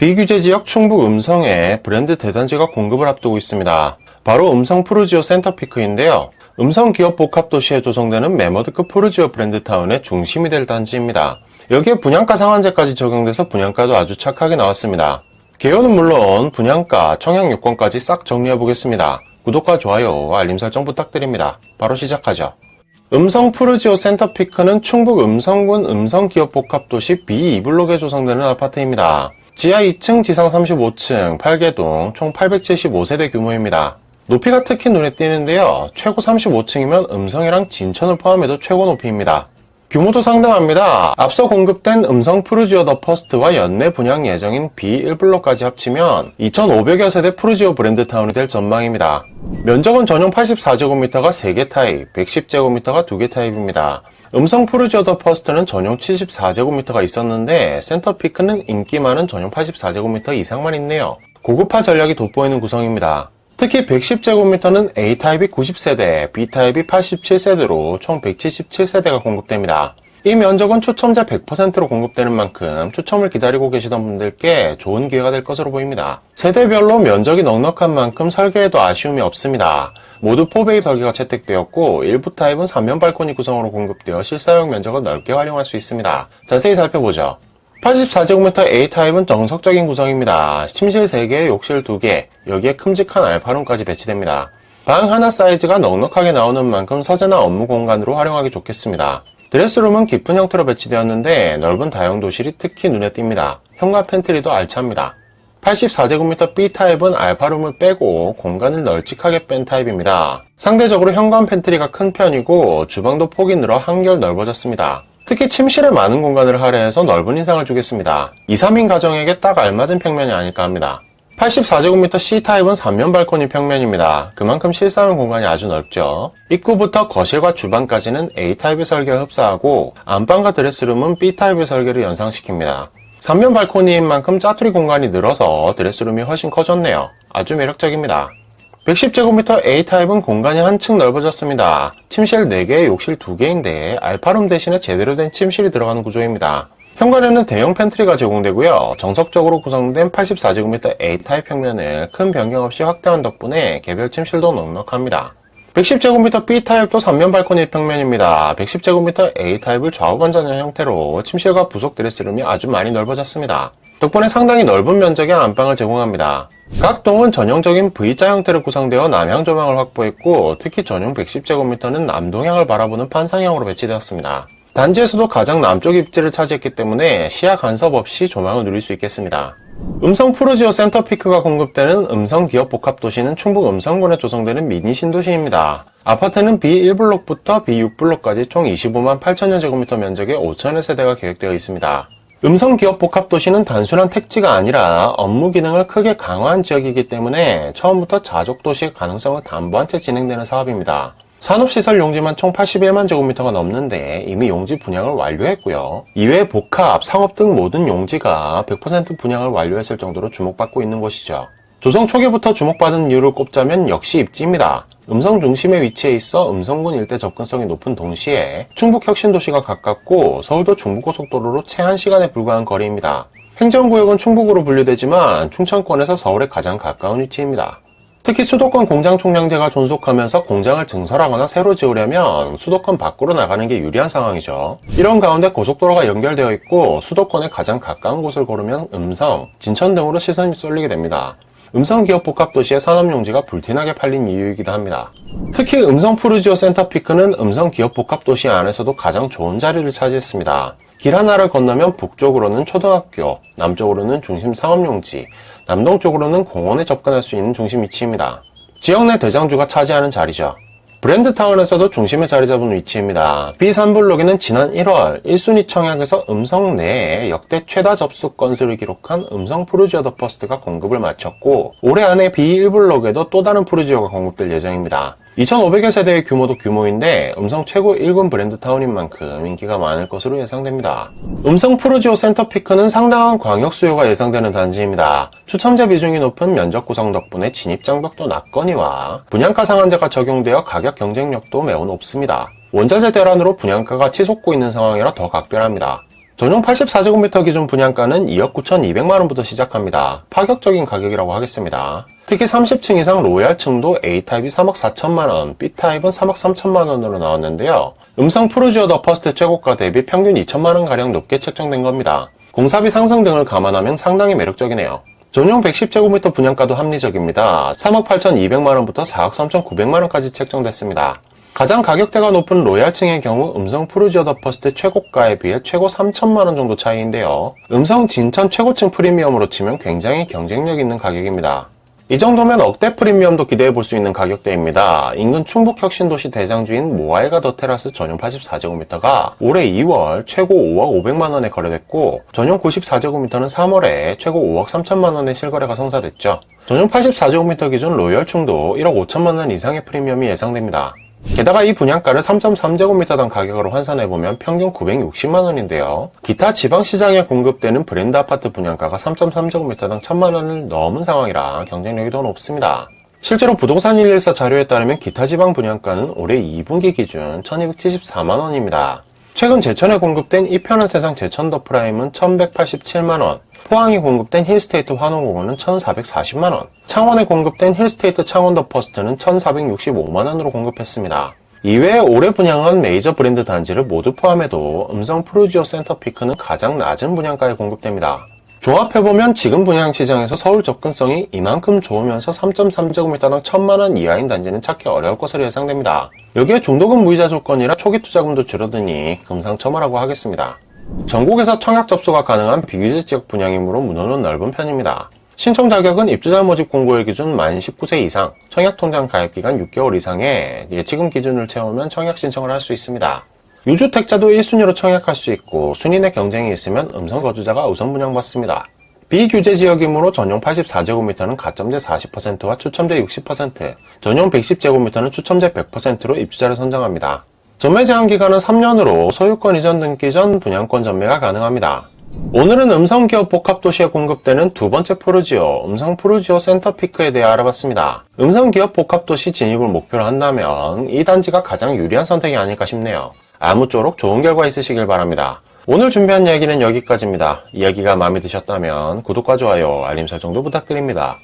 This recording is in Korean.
비규제 지역 충북 음성에 브랜드 대단지가 공급을 앞두고 있습니다. 바로 음성 푸르지오 센터피크인데요. 음성 기업 복합 도시에 조성되는 메머드급 푸르지오 브랜드타운의 중심이 될 단지입니다. 여기에 분양가 상한제까지 적용돼서 분양가도 아주 착하게 나왔습니다. 개요는 물론 분양가, 청약 요건까지 싹 정리해 보겠습니다. 구독과 좋아요, 알림 설정 부탁드립니다. 바로 시작하죠. 음성 푸르지오 센터피크는 충북 음성군 음성기업복합도시 B2블록에 조성되는 아파트입니다. 지하 2층, 지상 35층, 8개동, 총 875세대 규모입니다. 높이가 특히 눈에 띄는데요. 최고 35층이면 음성이랑 진천을 포함해도 최고 높이입니다. 규모도 상당합니다. 앞서 공급된 음성 푸르지오 더 퍼스트와 연내 분양 예정인 B1블록까지 합치면 2,500여 세대 푸르지오 브랜드 타운이 될 전망입니다. 면적은 전용 84제곱미터가 3개 타입, 110제곱미터가 2개 타입입니다. 음성 푸르지오 더 퍼스트는 전용 74제곱미터가 있었는데 센터피크는 인기 많은 전용 84제곱미터 이상만 있네요. 고급화 전략이 돋보이는 구성입니다. 특히 110제곱미터는 A타입이 90세대, B타입이 87세대로 총 177세대가 공급됩니다. 이 면적은 추첨자 100%로 공급되는 만큼 추첨을 기다리고 계시던 분들께 좋은 기회가 될 것으로 보입니다. 세대별로 면적이 넉넉한 만큼 설계에도 아쉬움이 없습니다. 모두 4베이 설계가 채택되었고 일부 타입은 3면 발코니 구성으로 공급되어 실사용 면적을 넓게 활용할 수 있습니다. 자세히 살펴보죠. 84제곱미터 A타입은 정석적인 구성입니다. 침실 3개, 욕실 2개, 여기에 큼직한 알파룸까지 배치됩니다. 방 하나 사이즈가 넉넉하게 나오는 만큼 서재나 업무 공간으로 활용하기 좋겠습니다. 드레스룸은 깊은 형태로 배치되었는데 넓은 다용도실이 특히 눈에 띕니다. 현관 팬트리도 알차합니다. 84제곱미터 B타입은 알파룸을 빼고 공간을 널찍하게 뺀 타입입니다. 상대적으로 현관 팬트리가 큰 편이고 주방도 폭이 늘어 한결 넓어졌습니다. 특히 침실에 많은 공간을 할애해서 넓은 인상을 주겠습니다. 2, 3인 가정에게 딱 알맞은 평면이 아닐까 합니다. 84제곱미터 C타입은 3면 발코니 평면입니다. 그만큼 실사용 공간이 아주 넓죠. 입구부터 거실과 주방까지는 A타입의 설계가 흡사하고 안방과 드레스룸은 B타입의 설계를 연상시킵니다. 3면 발코니인 만큼 짜투리 공간이 늘어서 드레스룸이 훨씬 커졌네요. 아주 매력적입니다. 110제곱미터 A타입은 공간이 한층 넓어졌습니다. 침실 4개, 욕실 2개인데 알파룸 대신에 제대로 된 침실이 들어가는 구조입니다. 현관에는 대형 팬트리가 제공되고요. 정석적으로 구성된 84제곱미터 A타입 평면을 큰 변경 없이 확대한 덕분에 개별 침실도 넉넉합니다. 110제곱미터 B타입도 3면 발코니 평면입니다. 110제곱미터 A타입을 좌우 반전형 형태로 침실과 부속 드레스룸이 아주 많이 넓어졌습니다. 덕분에 상당히 넓은 면적의 안방을 제공합니다. 각 동은 전형적인 V자 형태로 구성되어 남향 조망을 확보했고 특히 전용 110제곱미터는 남동향을 바라보는 판상형으로 배치되었습니다. 단지에서도 가장 남쪽 입지를 차지했기 때문에 시야 간섭 없이 조망을 누릴 수 있겠습니다. 음성 프로지오 센터피크가 공급되는 음성 기업 복합 도시는 충북 음성군에 조성되는 미니 신도시입니다. 아파트는 B1블록부터 B6블록까지 총 25만 8천여 제곱미터 면적의 5천여 세대가 계획되어 있습니다. 음성 기업 복합 도시는 단순한 택지가 아니라 업무 기능을 크게 강화한 지역이기 때문에 처음부터 자족 도시의 가능성을 담보한 채 진행되는 사업입니다. 산업시설 용지만 총 81만 제곱미터가 넘는데 이미 용지 분양을 완료했고요. 이외에 복합, 상업 등 모든 용지가 100% 분양을 완료했을 정도로 주목받고 있는 곳이죠. 조성 초기부터 주목받은 이유를 꼽자면 역시 입지입니다. 음성 중심에 위치해 있어 음성군 일대 접근성이 높은 동시에 충북 혁신도시가 가깝고 서울도 중부고속도로로 채 1시간에 불과한 거리입니다. 행정구역은 충북으로 분류되지만 충청권에서 서울에 가장 가까운 위치입니다. 특히 수도권 공장 총량제가 존속하면서 공장을 증설하거나 새로 지으려면 수도권 밖으로 나가는 게 유리한 상황이죠. 이런 가운데 고속도로가 연결되어 있고 수도권에 가장 가까운 곳을 고르면 음성, 진천 등으로 시선이 쏠리게 됩니다. 음성 기업 복합 도시의 산업 용지가 불티나게 팔린 이유이기도 합니다. 특히 음성 푸르지오 센터피크는 음성 기업 복합 도시 안에서도 가장 좋은 자리를 차지했습니다. 길 하나를 건너면 북쪽으로는 초등학교, 남쪽으로는 중심 상업용지, 남동쪽으로는 공원에 접근할 수 있는 중심 위치입니다. 지역 내 대장주가 차지하는 자리죠. 브랜드타운에서도 중심에 자리 잡은 위치입니다. B3블록에는 지난 1월 1순위 청약에서 음성 내에 역대 최다 접수 건수를 기록한 음성 푸르지오 더 퍼스트가 공급을 마쳤고 올해 안에 B1블록에도 또 다른 푸르지오가 공급될 예정입니다. 2,500여 세대의 규모도 규모인데 음성 최고 1군 브랜드 타운인 만큼 인기가 많을 것으로 예상됩니다. 음성 프로지오 센터피크는 상당한 광역 수요가 예상되는 단지입니다. 추첨자 비중이 높은 면적 구성 덕분에 진입 장벽도 낮거니와 분양가 상한제가 적용되어 가격 경쟁력도 매우 높습니다. 원자재 대란으로 분양가가 치솟고 있는 상황이라 더 각별합니다. 전용 84제곱미터 기준 분양가는 2억 9,200만원부터 시작합니다. 파격적인 가격이라고 하겠습니다. 특히 30층 이상 로얄층도 A타입이 3억 4천만원, B타입은 3억 3천만원으로 나왔는데요. 음성 프루지오 더 퍼스트 최고가 대비 평균 2천만원가량 높게 책정된 겁니다. 공사비 상승 등을 감안하면 상당히 매력적이네요. 전용 110제곱미터 분양가도 합리적입니다. 3억 8,200만원부터 4억 3,900만원까지 책정됐습니다. 가장 가격대가 높은 로얄층의 경우 음성 프루지오 더 퍼스트 최고가에 비해 최고 3천만원 정도 차이인데요. 음성 진천 최고층 프리미엄으로 치면 굉장히 경쟁력 있는 가격입니다. 이 정도면 억대 프리미엄도 기대해 볼 수 있는 가격대입니다. 인근 충북 혁신도시 대장주인 모아일가 더 테라스 전용 84제곱미터가 올해 2월 최고 5억 500만 원에 거래됐고 전용 94제곱미터는 3월에 최고 5억 3천만 원의 실거래가 성사됐죠. 전용 84제곱미터 기준 로열층도 1억 5천만 원 이상의 프리미엄이 예상됩니다. 게다가 이 분양가를 3.3제곱미터당 가격으로 환산해보면 평균 960만 원인데요. 기타 지방시장에 공급되는 브랜드 아파트 분양가가 3.3제곱미터당 1000만 원을 넘은 상황이라 경쟁력이 더 높습니다. 실제로 부동산 114 자료에 따르면 기타 지방 분양가는 올해 2분기 기준 1274만 원입니다. 최근 제천에 공급된 이편한 세상 제천 더 프라임은 1187만원, 포항에 공급된 힐스테이트 환호공원은 1440만원, 창원에 공급된 힐스테이트 창원 더 퍼스트는 1465만원으로 공급했습니다. 이외에 올해 분양한 메이저 브랜드 단지를 모두 포함해도 음성 프루지오 센터 피크는 가장 낮은 분양가에 공급됩니다. 종합해보면 지금 분양 시장에서 서울 접근성이 이만큼 좋으면서 3.3제곱미터당 1000만원 이하인 단지는 찾기 어려울 것으로 예상됩니다. 여기에 중도금 무이자 조건이라 초기 투자금도 줄어드니 금상첨화라고 하겠습니다. 전국에서 청약 접수가 가능한 비규제 지역 분양이므로 문호는 넓은 편입니다. 신청 자격은 입주자 모집 공고일 기준 만 19세 이상, 청약 통장 가입 기간 6개월 이상의 예치금 기준을 채우면 청약 신청을 할 수 있습니다. 유주택자도 1순위로 청약할 수 있고 순위 내 경쟁이 있으면 음성 거주자가 우선 분양받습니다. 비규제 지역이므로 전용 84제곱미터는 가점제 40%와 추첨제 60%, 전용 110제곱미터는 추첨제 100%로 입주자를 선정합니다. 전매 제한 기간은 3년으로 소유권 이전 등기 전 분양권 전매가 가능합니다. 오늘은 음성기업 복합도시에 공급되는 두 번째 프루지오, 음성 프루지오 센터피크에 대해 알아봤습니다. 음성기업 복합도시 진입을 목표로 한다면 이 단지가 가장 유리한 선택이 아닐까 싶네요. 아무쪼록 좋은 결과 있으시길 바랍니다. 오늘 준비한 이야기는 여기까지입니다. 이야기가 마음에 드셨다면 구독과 좋아요, 알림 설정도 부탁드립니다.